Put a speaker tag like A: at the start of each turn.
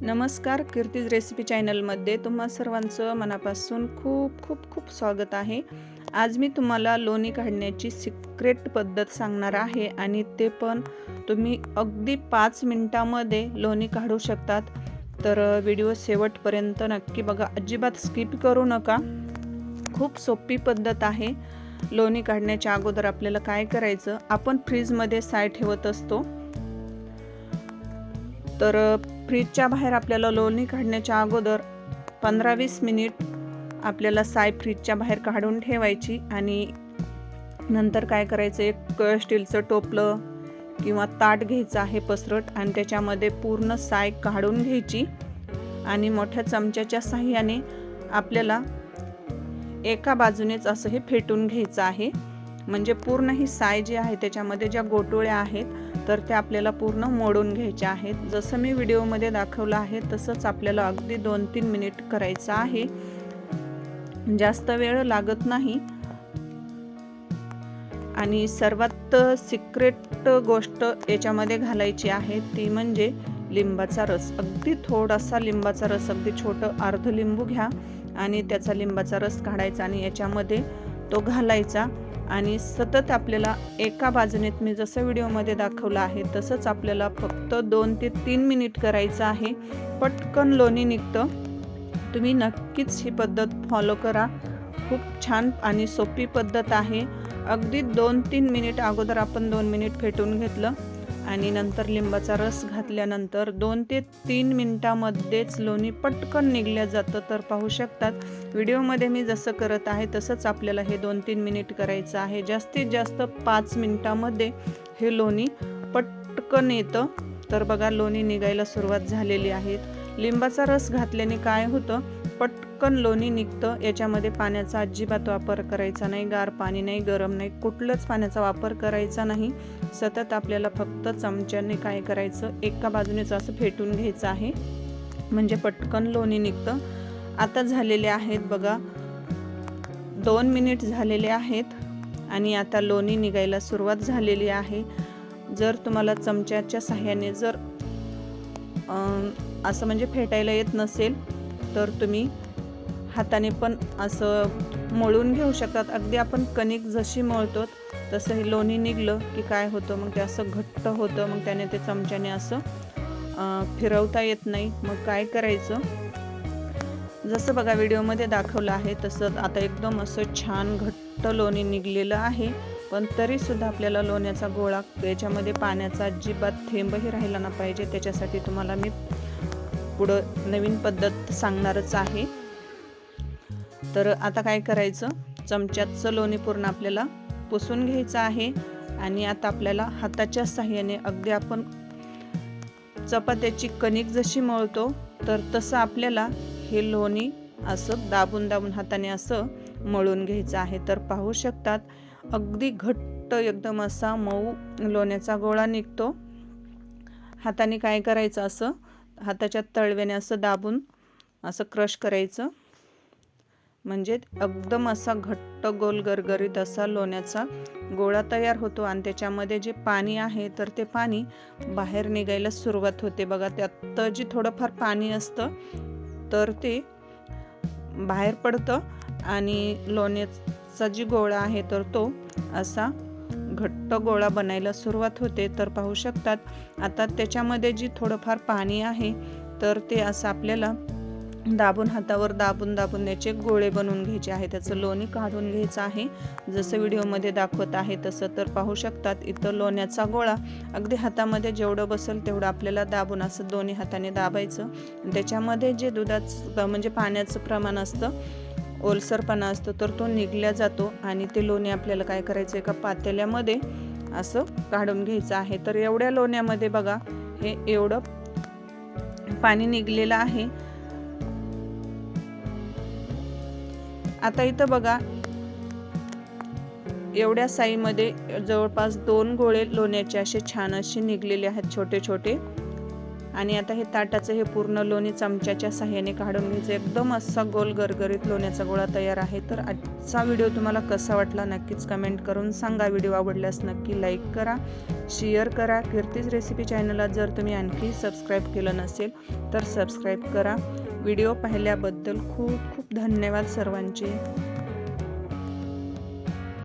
A: नमस्कार कीर्तीज रेसिपी चॅनलमध्ये तुम्हा सर्वांचं मनापासून खूप खूप खूप स्वागत आहे. आज मी तुम्हाला लोणी काढण्याची सिक्रेट पद्धत सांगणार आहे आणि ते पण तुम्ही अगदी पाच मिनटामध्ये लोणी काढू शकतात. तर व्हिडिओ शेवटपर्यंत नक्की बघा अजिबात स्किप करू नका. खूप सोपी पद्धत आहे. लोणी काढण्याच्या अगोदर आपल्याला काय करायचं आपण फ्रीजमध्ये साय ठेवत असतो. तर फ्रीजच्या बाहेर आपल्याला लोणी काढण्याच्या अगोदर पंधरा वीस मिनिट आपल्याला साय फ्रीजच्या बाहेर काढून ठेवायची आणि नंतर काय करायचं एक स्टीलचं टोपलं किंवा ताट घ्यायचं आहे पसरट आणि त्याच्यामध्ये पूर्ण साय काढून घ्यायची आणि मोठ्या चमच्याच्या साह्याने आपल्याला एका बाजूनेच असं हे फेटून घ्यायचं आहे. म्हणजे पूर्ण ही साय जी आहे त्याच्यामध्ये ज्या गोटोळ्या आहेत तर त्या आपल्याला पूर्ण मोडून घ्यायच्या आहेत. जसं मी व्हिडिओमध्ये दाखवलं आहे तसंच आपल्याला अगदी दोन तीन मिनिट करायचं आहे. जास्त वेळ लागत नाही. आणि सर्वात सिक्रेट गोष्ट याच्यामध्ये घालायची आहे ती म्हणजे लिंबाचा रस. अगदी थोडासा लिंबाचा रस अगदी छोटं अर्ध लिंबू घ्या आणि त्याचा लिंबाचा रस काढायचा आणि याच्यामध्ये तो घालायचा. आणि सतत आपल्याला एका बाजूने मी जसं व्हिडिओमध्ये दाखवलं आहे तसंच आपल्याला फक्त दोन ते तीन मिनिट करायचं आहे. पटकन लोणी निघतं. तुम्ही नक्कीच ही पद्धत फॉलो करा. खूप छान आणि सोपी पद्धत आहे. अगदी दोन तीन मिनिट अगोदर आपण दोन मिनिट फेटून घेतलं आणि नंतर लिंबाचा रस घातल्यानंतर दोन ते तीन मिनटामध्येच लोणी पटकन निघल्या जातं तर पाहू शकतात. व्हिडिओमध्ये मी जसं करत आहे तसंच आपल्याला हे दोन तीन मिनिट करायचं आहे. जास्तीत जास्त पाच मिनिटामध्ये हे लोणी पटकन येतं. तर बघा लोणी निघायला सुरुवात झालेली आहे. लिंबाचा रस घातल्याने काय होतं? पटकन लोणी निघतं. याच्यामध्ये पाण्याचा अजिबात वापर करायचा नाही. गार पाणी नाही गरम नाही. कुठलंच पाण्याचा वापर करायचा नाही. सतत आपल्याला फक्त चमच्याने काय करायचं? एका बाजूनेच असं फेटून घ्यायचं आहे. म्हणजे पटकन लोणी निघतं. आता झालेले आहेत बघा. दोन मिनिट झालेले आहेत आणि आता लोणी निघायला सुरुवात झालेली आहे. जर तुम्हाला चमच्याच्या साह्याने जर असं म्हणजे फेटायला येत नसेल तर तुम्ही हाताने पण असं मळून घेऊ शकतात. अगदी आपण कणिक जशी मळतो तसं हे लोणी निघलं की काय होतं मग ते असं घट्ट होतं मग त्याने ते चमच्याने असं फिरवता येत नाही. मग काय करायचं? जसं बघा व्हिडिओमध्ये दाखवलं आहे तसं आता एकदम असं छान घट्ट लोणी निघलेलं आहे. पण तरीसुद्धा आपल्याला लोण्याचा गोळा याच्यामध्ये पाण्याचा अजिबात थेंबही राहिला ना पाहिजे. त्याच्यासाठी तुम्हाला मी पुढं नवीन पद्धत सांगणारच आहे. तर आता काय करायचं? चमच्याचं लोणी पूर्ण आपल्याला पुसून घ्यायचं आहे. आणि आता आपल्याला हाताच्या साह्याने अगदी आपण चपात्याची कणिक जशी मळतो तर तसं आपल्याला हे लोणी असं दाबून दाबून हाताने असं मळून घ्यायचं आहे. तर पाहू शकतात अगदी घट्ट एकदम असा मऊ लोण्याचा गोळा निघतो. हाताने काय करायचं असं हाताच्या तळव्याने असं दाबून असं क्रश करायचं. म्हणजे एकदम असा घट्ट गोल गरगरीत असा लोण्याचा गोळा तयार होतो आणि त्याच्यामध्ये जे पाणी आहे तर ते पाणी बाहेर निघायला सुरुवात होते. बघा त्यात जे थोडंफार पाणी असतं तर ते बाहेर पडतं आणि लोण्याचा जी गोळा आहे तर तो असा घट्ट गोळा बनायला सुरुवात होते. तर पाहू शकतात आता त्याच्यामध्ये जी थोडंफार पाणी आहे तर ते असं आपल्याला दाबून हातावर दाबून दाबून त्याचे गोळे बनवून घ्यायचे आहे. त्याचं लोणी काढून घ्यायचं आहे. जसं व्हिडिओमध्ये दाखवत आहे तसं तर पाहू शकतात इथं लोण्याचा गोळा. अगदी हातामध्ये जेवढं बसेल तेवढं आपल्याला दाबून असं दोन्ही हाताने दाबायचं. त्याच्यामध्ये जे दुधाचं म्हणजे पाण्याचं प्रमाण असतं ओलसरपणा असतो तर तो निघल्या जातो आणि ते लोणी आपल्याला काय करायचं एका पातेल्यामध्ये असं काढून घ्यायचं आहे. तर एवढ्या लोण्यामध्ये बघा हे एवढं पाणी निघलेलं आहे. आता इथं बघा. एवढ्या साईमध्ये जवळपास दोन गोळे लोण्याचे असे छान असे निघलेले आहेत छोटे छोटे. आणि आता हे ताटाचं हे पूर्ण लोणी चमच्याच्या साह्याने काढून घ्यायचं. एकदम असा गोल गरगरीत लोण्याचा गोळा तयार आहे. तर आजचा व्हिडिओ तुम्हाला कसा वाटला नक्कीच कमेंट करून सांगा. व्हिडिओ आवडल्यास नक्की लाईक करा शेअर करा. कीर्तीज रेसिपी चॅनलला जर तुम्ही आणखी सबस्क्राईब केलं नसेल तर सबस्क्राईब करा. व्हिडिओ पाहिल्याबद्दल खूप खूप धन्यवाद सर्वांचे.